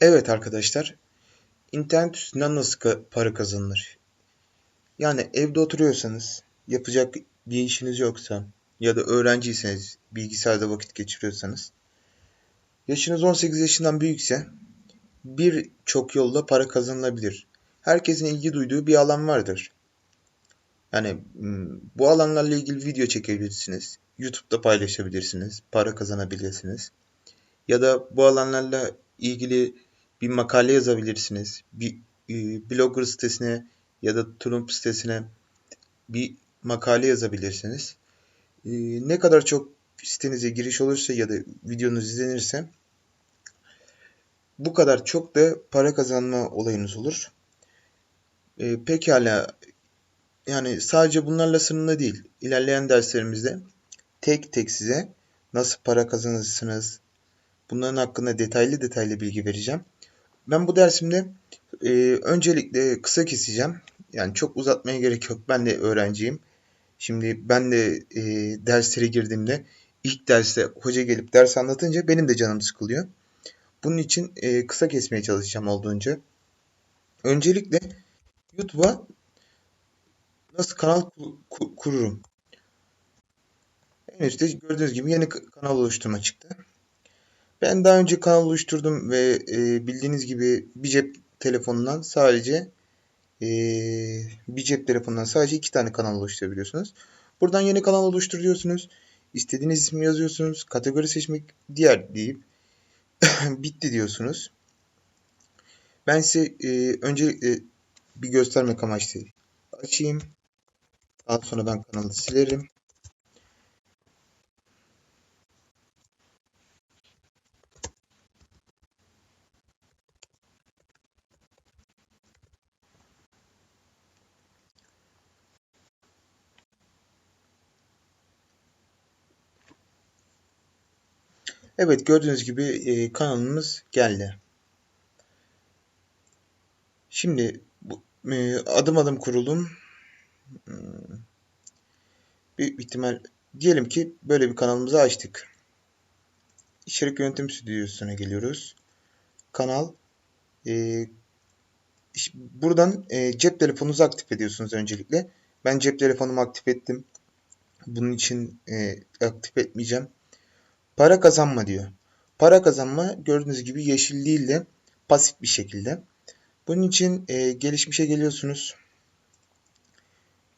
Evet arkadaşlar, internet üstünden nasıl para kazanılır? Yani evde oturuyorsanız, yapacak bir işiniz yoksa ya da öğrenciyseniz, bilgisayarda vakit geçiriyorsanız, yaşınız 18 yaşından büyükse birçok yolla para kazanılabilir. Herkesin ilgi duyduğu bir alan vardır. Yani m, bu alanlarla ilgili video çekebilirsiniz, YouTube'da paylaşabilirsiniz, para kazanabilirsiniz. Ya da bu alanlarla ilgili bir makale yazabilirsiniz. Bir e, blogger sitesine ya da Trump sitesine bir makale yazabilirsiniz. E, ne kadar çok sitenize giriş olursa ya da videonuz izlenirse bu kadar çok da para kazanma olayınız olur. E, pekala yani sadece bunlarla sınırlı değil. İlerleyen derslerimizde tek tek size nasıl para kazanırsınız, bunların hakkında detaylı detaylı bilgi vereceğim. Ben bu dersimde e, öncelikle kısa keseceğim. Yani çok uzatmaya gerek yok. Ben de öğrenciyim. Şimdi ben de e, derslere girdiğimde ilk derste hoca gelip ders anlatınca benim de canım sıkılıyor. Bunun için e, kısa kesmeye çalışacağım olduğunca. Öncelikle YouTube'a nasıl kanal ku- ku- kururum? En üstte gördüğünüz gibi yeni kanal oluşturma çıktı. Ben daha önce kanal oluşturdum ve e, bildiğiniz gibi bir cep telefonundan sadece e, bir cep telefonundan sadece iki tane kanal oluşturabiliyorsunuz. Buradan yeni kanal oluştur diyorsunuz. İstediğiniz ismi yazıyorsunuz. Kategori seçmek diğer deyip bitti diyorsunuz. Ben size e, öncelikle bir göstermek amaçlı açayım. Daha sonra ben kanalı silerim. Evet gördüğünüz gibi e, kanalımız geldi. Şimdi bu, e, adım adım kurulum. Hmm, Büyük ihtimal diyelim ki böyle bir kanalımızı açtık. İçerik yönetim stüdyosuna geliyoruz. Kanal e, buradan e, cep telefonunuzu aktif ediyorsunuz öncelikle. Ben cep telefonumu aktif ettim. Bunun için e, aktif etmeyeceğim. Para kazanma diyor. Para kazanma gördüğünüz gibi yeşil değil de pasif bir şekilde. Bunun için e, gelişmişe geliyorsunuz.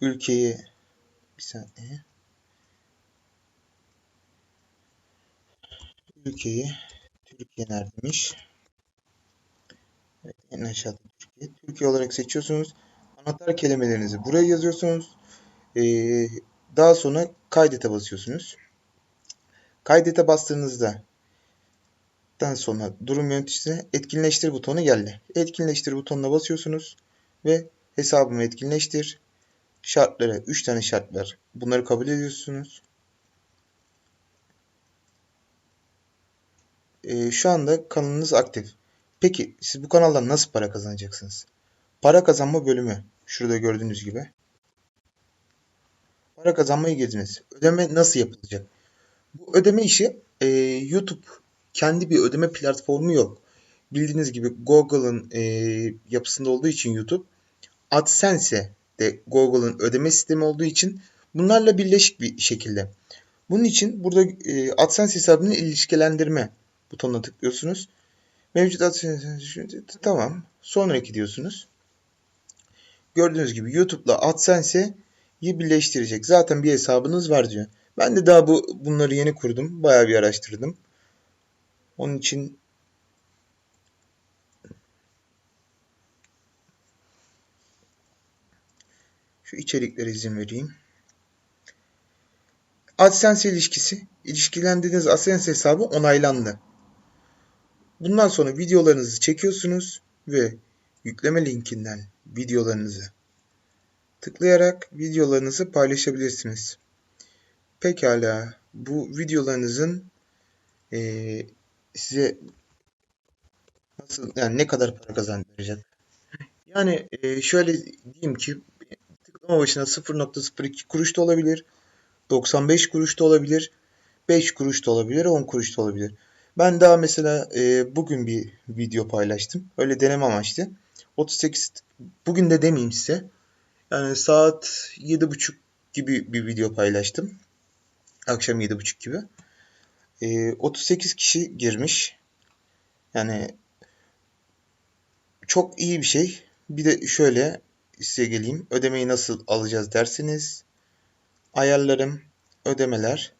Ülkeyi bir saniye. Ülkeyi Türkiye neredeymiş? Evet, en aşağıda Türkiye. Türkiye olarak seçiyorsunuz. Anahtar kelimelerinizi buraya yazıyorsunuz. E, daha sonra kaydete basıyorsunuz. Kaydete bastığınızda daha sonra durum yöneticisine etkinleştir butonu geldi. Etkinleştir butonuna basıyorsunuz ve hesabımı etkinleştir. Şartlara 3 tane şart var. Bunları kabul ediyorsunuz. Ee, şu anda kanalınız aktif. Peki siz bu kanaldan nasıl para kazanacaksınız? Para kazanma bölümü. Şurada gördüğünüz gibi. Para kazanmaya girdiniz. Ödeme nasıl yapılacak? Bu ödeme işi e, YouTube kendi bir ödeme platformu yok. Bildiğiniz gibi Google'ın e, yapısında olduğu için YouTube AdSense de Google'ın ödeme sistemi olduğu için bunlarla birleşik bir şekilde. Bunun için burada e, AdSense hesabını ilişkilendirme butonuna tıklıyorsunuz. Mevcut AdSense tamam. Sonraki diyorsunuz. Gördüğünüz gibi YouTube'la AdSense'yi birleştirecek. Zaten bir hesabınız var diyor. Ben de daha bu bunları yeni kurdum. Bayağı bir araştırdım. Onun için şu içeriklere izin vereyim. AdSense ilişkisi. İlişkilendirdiğiniz AdSense hesabı onaylandı. Bundan sonra videolarınızı çekiyorsunuz ve yükleme linkinden videolarınızı tıklayarak videolarınızı paylaşabilirsiniz. Pekala bu videolarınızın eee, size nasıl yani ne kadar para kazandıracak? Yani eee, şöyle diyeyim ki tıklama başına 0.02 kuruş da olabilir, 95 kuruş da olabilir, 5 kuruş da olabilir, 10 kuruş da olabilir. Ben daha mesela e, bugün bir video paylaştım. Öyle deneme amaçlı. 38 bugün de demeyeyim size. Yani saat 7.30 gibi bir video paylaştım. Akşam 7.30 gibi. E, 38 kişi girmiş. Yani çok iyi bir şey. Bir de şöyle size geleyim. Ödemeyi nasıl alacağız dersiniz. Ayarlarım, ödemeler.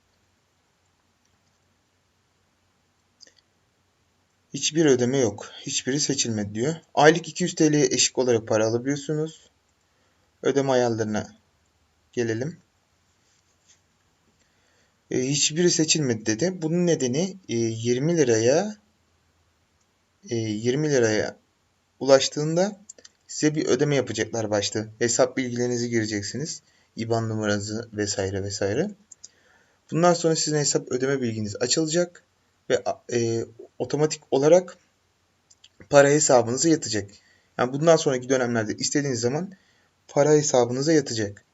Hiçbir ödeme yok. Hiçbiri seçilmedi diyor. Aylık 200 TL'ye eşik olarak para alabiliyorsunuz. Ödeme ayarlarına gelelim. E, hiçbiri seçilmedi dedi. Bunun nedeni e, 20 liraya e, 20 liraya ulaştığında size bir ödeme yapacaklar başta. Hesap bilgilerinizi gireceksiniz. IBAN numaranızı vesaire vesaire. Bundan sonra sizin hesap ödeme bilginiz açılacak ve e, otomatik olarak para hesabınıza yatacak. Yani bundan sonraki dönemlerde istediğiniz zaman para hesabınıza yatacak.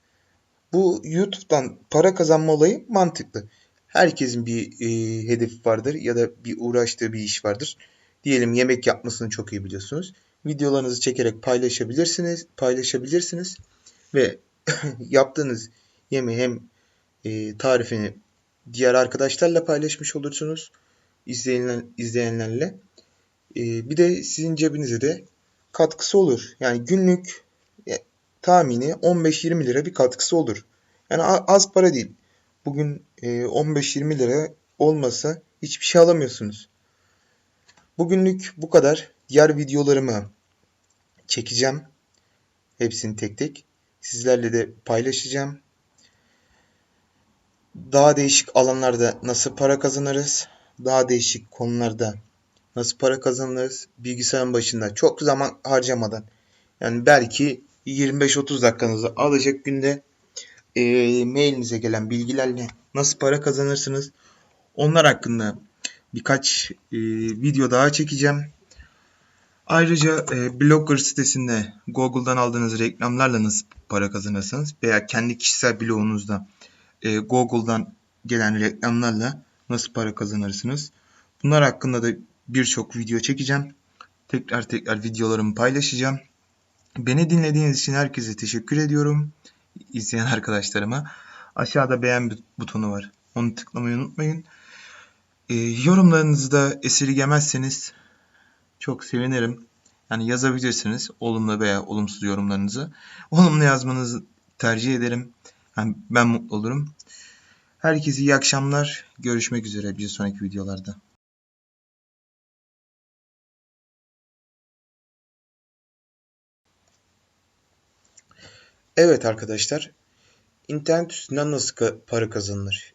Bu YouTube'dan para kazanma olayı mantıklı. Herkesin bir e, hedefi vardır ya da bir uğraştığı bir iş vardır. Diyelim yemek yapmasını çok iyi biliyorsunuz. Videolarınızı çekerek paylaşabilirsiniz, paylaşabilirsiniz ve yaptığınız yemeği hem e, tarifini diğer arkadaşlarla paylaşmış olursunuz izleyenler, izleyenlerle. E, bir de sizin cebinize de katkısı olur. Yani günlük tahmini 15-20 lira bir katkısı olur. Yani az para değil. Bugün e, 15-20 lira olmasa hiçbir şey alamıyorsunuz. Bugünlük bu kadar. Diğer videolarımı çekeceğim. Hepsini tek tek. Sizlerle de paylaşacağım. Daha değişik alanlarda nasıl para kazanırız? Daha değişik konularda nasıl para kazanırız? Bilgisayarın başında çok zaman harcamadan. Yani belki 25-30 dakikanızı alacak günde e, mailinize gelen bilgilerle nasıl para kazanırsınız? Onlar hakkında birkaç e, video daha çekeceğim. Ayrıca e, Blogger sitesinde Google'dan aldığınız reklamlarla nasıl para kazanırsınız veya kendi kişisel blogunuzda e, Google'dan gelen reklamlarla nasıl para kazanırsınız? Bunlar hakkında da birçok video çekeceğim. Tekrar tekrar videolarımı paylaşacağım. Beni dinlediğiniz için herkese teşekkür ediyorum. İzleyen arkadaşlarıma. Aşağıda beğen butonu var. Onu tıklamayı unutmayın. E, yorumlarınızı da esirgemezseniz çok sevinirim. Yani yazabilirsiniz olumlu veya olumsuz yorumlarınızı. Olumlu yazmanızı tercih ederim. Yani ben mutlu olurum. Herkese iyi akşamlar. Görüşmek üzere bir sonraki videolarda. Evet arkadaşlar. İnternet üstünden nasıl para kazanılır?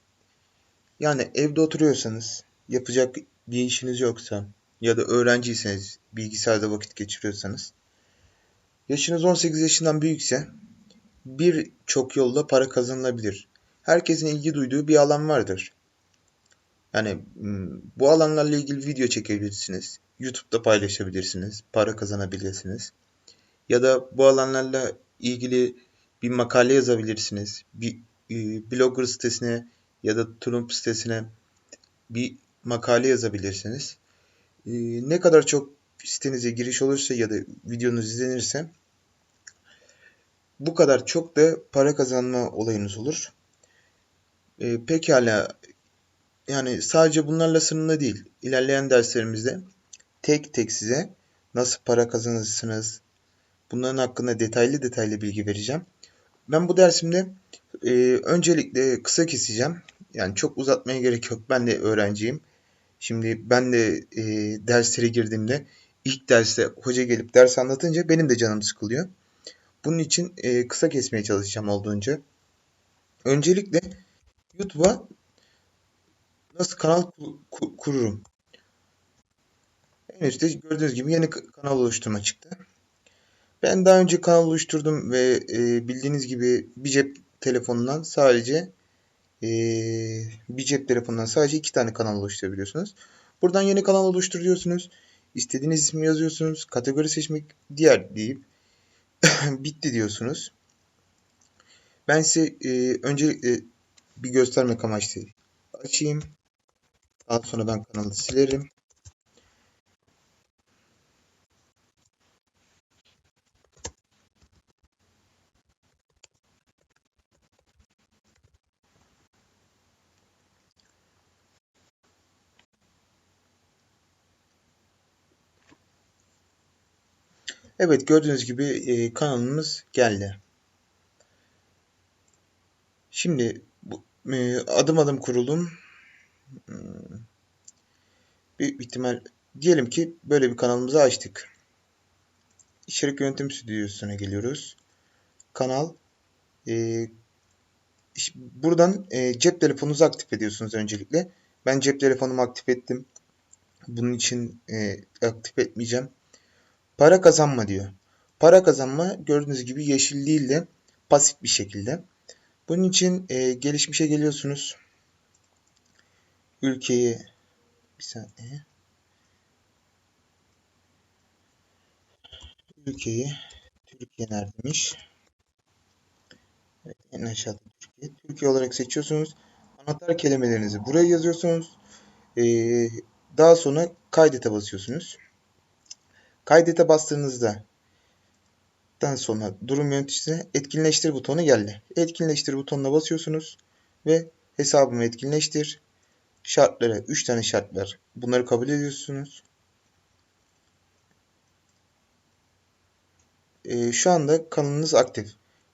Yani evde oturuyorsanız, yapacak bir işiniz yoksa ya da öğrenciyseniz, bilgisayarda vakit geçiriyorsanız, yaşınız 18 yaşından büyükse birçok yolla para kazanılabilir. Herkesin ilgi duyduğu bir alan vardır. Yani hmm, bu alanlarla ilgili video çekebilirsiniz. YouTube'da paylaşabilirsiniz. Para kazanabilirsiniz. Ya da bu alanlarla ilgili bir makale yazabilirsiniz. Bir e, blogger sitesine ya da Trump sitesine bir makale yazabilirsiniz. E, ne kadar çok sitenize giriş olursa ya da videonuz izlenirse bu kadar çok da para kazanma olayınız olur. E, pekala yani sadece bunlarla sınırlı değil. İlerleyen derslerimizde tek tek size nasıl para kazanırsınız bunların hakkında detaylı detaylı bilgi vereceğim. Ben bu dersimde e, öncelikle kısa keseceğim. Yani çok uzatmaya gerek yok. Ben de öğrenciyim. Şimdi ben de e, derslere girdiğimde ilk derste hoca gelip ders anlatınca benim de canım sıkılıyor. Bunun için e, kısa kesmeye çalışacağım olduğunca. Öncelikle YouTube'a nasıl kanal ku kururum? En üstte gördüğünüz gibi yeni kanal oluşturma çıktı. Ben daha önce kanal oluşturdum ve e, bildiğiniz gibi bir cep telefonundan sadece e, bir cep telefonundan sadece iki tane kanal oluşturabiliyorsunuz. Buradan yeni kanal oluşturuyorsunuz. İstediğiniz ismi yazıyorsunuz. Kategori seçmek diğer deyip bitti diyorsunuz. Ben size e, öncelikle bir göstermek amaçlı açayım. Daha sonra ben kanalı silerim. Evet gördüğünüz gibi e, kanalımız geldi. Şimdi bu, e, adım adım kurulum. Hmm, Büyük ihtimal diyelim ki böyle bir kanalımızı açtık. İçerik yönetim stüdyosuna geliyoruz. Kanal e, buradan e, cep telefonunuzu aktif ediyorsunuz öncelikle. Ben cep telefonumu aktif ettim. Bunun için e, aktif etmeyeceğim. Para kazanma diyor. Para kazanma gördüğünüz gibi yeşil değil de pasif bir şekilde. Bunun için e, gelişmişe geliyorsunuz. Ülkeyi bir saniye. Ülkeyi Türkiye neredeymiş? Evet, en aşağıda Türkiye. Türkiye olarak seçiyorsunuz. Anahtar kelimelerinizi buraya yazıyorsunuz. E, daha sonra kaydete basıyorsunuz. Kaydete bastığınızda daha sonra durum yöneticisine etkinleştir butonu geldi. Etkinleştir butonuna basıyorsunuz ve hesabımı etkinleştir. Şartlara 3 tane şart var. Bunları kabul ediyorsunuz. Ee, şu anda kanalınız aktif.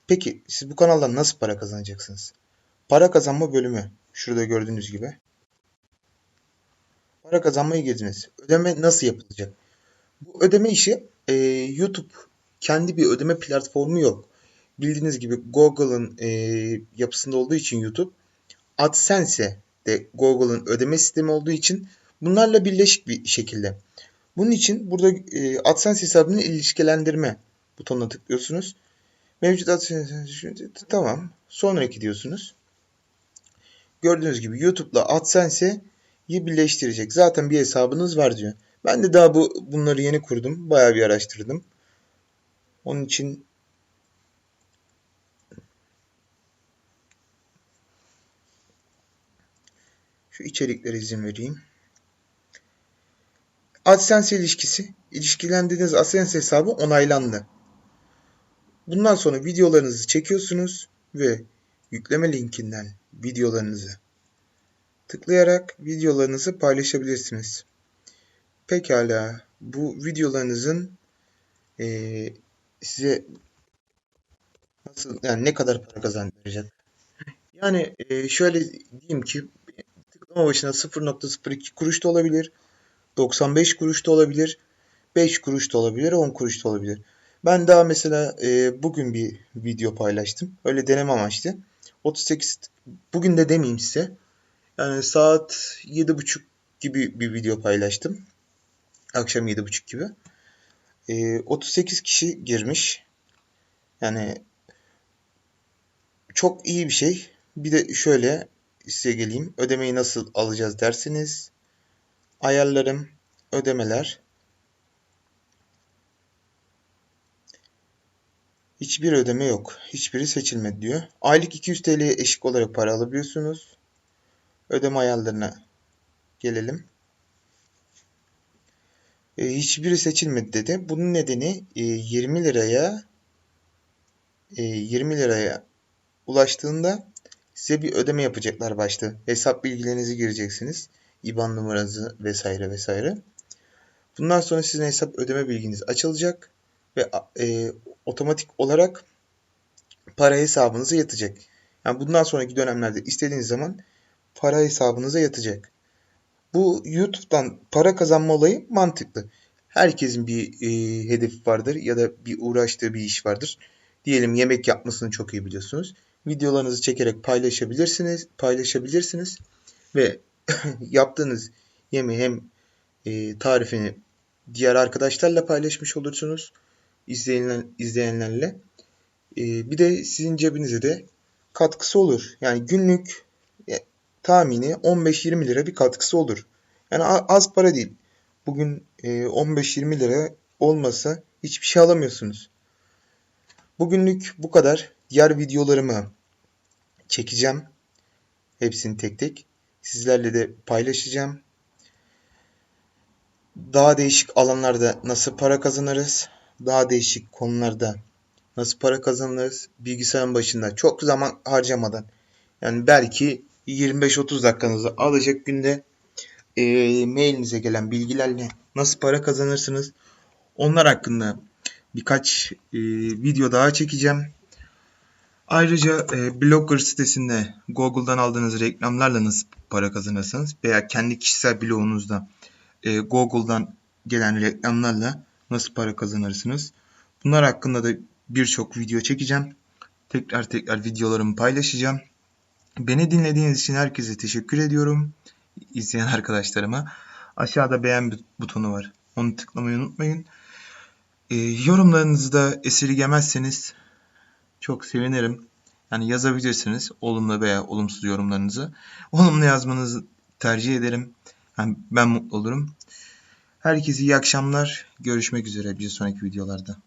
Peki siz bu kanaldan nasıl para kazanacaksınız? Para kazanma bölümü. Şurada gördüğünüz gibi. Para kazanmaya girdiniz. Ödeme nasıl yapılacak? Bu ödeme işi e, YouTube kendi bir ödeme platformu yok. Bildiğiniz gibi Google'ın e, yapısında olduğu için YouTube AdSense de Google'ın ödeme sistemi olduğu için bunlarla birleşik bir şekilde. Bunun için burada e, AdSense hesabını ilişkilendirme butonuna tıklıyorsunuz. Mevcut AdSense tamam. Sonraki diyorsunuz. Gördüğünüz gibi YouTube'la AdSense'yi birleştirecek. Zaten bir hesabınız var diyor. Ben de daha bu bunları yeni kurdum. Bayağı bir araştırdım. Onun için şu içeriklere izin vereyim. AdSense ilişkisi. İlişkilendirdiğiniz AdSense hesabı onaylandı. Bundan sonra videolarınızı çekiyorsunuz ve yükleme linkinden videolarınızı tıklayarak videolarınızı paylaşabilirsiniz. Pekala bu videolarınızın eee, size nasıl yani ne kadar para kazandıracak? Yani eee, şöyle diyeyim ki tıklama başına 0.02 kuruş da olabilir, 95 kuruş da olabilir, 5 kuruş da olabilir, 10 kuruş da olabilir. Ben daha mesela eee, bugün bir video paylaştım. Öyle deneme amaçlı. 38 bugün de demeyeyim size. Yani saat 7.30 gibi bir video paylaştım. Akşam 7.30 gibi. Ee, 38 kişi girmiş. Yani çok iyi bir şey. Bir de şöyle size geleyim. Ödemeyi nasıl alacağız dersiniz. Ayarlarım, ödemeler. Hiçbir ödeme yok. Hiçbiri seçilmedi diyor. Aylık 200 TL'ye eşik olarak para alabiliyorsunuz. Ödeme ayarlarına gelelim. E, hiçbiri seçilmedi dedi. Bunun nedeni e, 20 liraya e, 20 liraya ulaştığında size bir ödeme yapacaklar başta. Hesap bilgilerinizi gireceksiniz. IBAN numaranızı vesaire vesaire. Bundan sonra sizin hesap ödeme bilginiz açılacak ve e, otomatik olarak para hesabınıza yatacak. Yani bundan sonraki dönemlerde istediğiniz zaman para hesabınıza yatacak. Bu YouTube'dan para kazanma olayı mantıklı. Herkesin bir e, hedefi vardır ya da bir uğraştığı bir iş vardır. Diyelim yemek yapmasını çok iyi biliyorsunuz. Videolarınızı çekerek paylaşabilirsiniz, paylaşabilirsiniz ve yaptığınız yemeği hem e, tarifini diğer arkadaşlarla paylaşmış olursunuz. izleyenler, izleyenlerle. E, bir de sizin cebinize de katkısı olur. Yani günlük tahmini 15-20 lira bir katkısı olur. Yani az para değil. Bugün e, 15-20 lira olmasa hiçbir şey alamıyorsunuz. Bugünlük bu kadar. Diğer videolarımı çekeceğim. Hepsini tek tek. Sizlerle de paylaşacağım. daha değişik alanlarda nasıl para kazanırız? Daha değişik konularda nasıl para kazanırız? Bilgisayarın başında çok zaman harcamadan. Yani belki 25-30 dakikanızı alacak günde e, mailinize gelen bilgilerle nasıl para kazanırsınız? Onlar hakkında birkaç e, video daha çekeceğim. Ayrıca e, Blogger sitesinde Google'dan aldığınız reklamlarla nasıl para kazanırsınız veya kendi kişisel blogunuzda e, Google'dan gelen reklamlarla nasıl para kazanırsınız? Bunlar hakkında da birçok video çekeceğim. Tekrar tekrar videolarımı paylaşacağım. Beni dinlediğiniz için herkese teşekkür ediyorum. İzleyen arkadaşlarıma. Aşağıda beğen butonu var. Onu tıklamayı unutmayın. E, yorumlarınızı da esirgemezseniz çok sevinirim. Yani yazabilirsiniz olumlu veya olumsuz yorumlarınızı. Olumlu yazmanızı tercih ederim. Yani ben mutlu olurum. Herkese iyi akşamlar. Görüşmek üzere bir sonraki videolarda.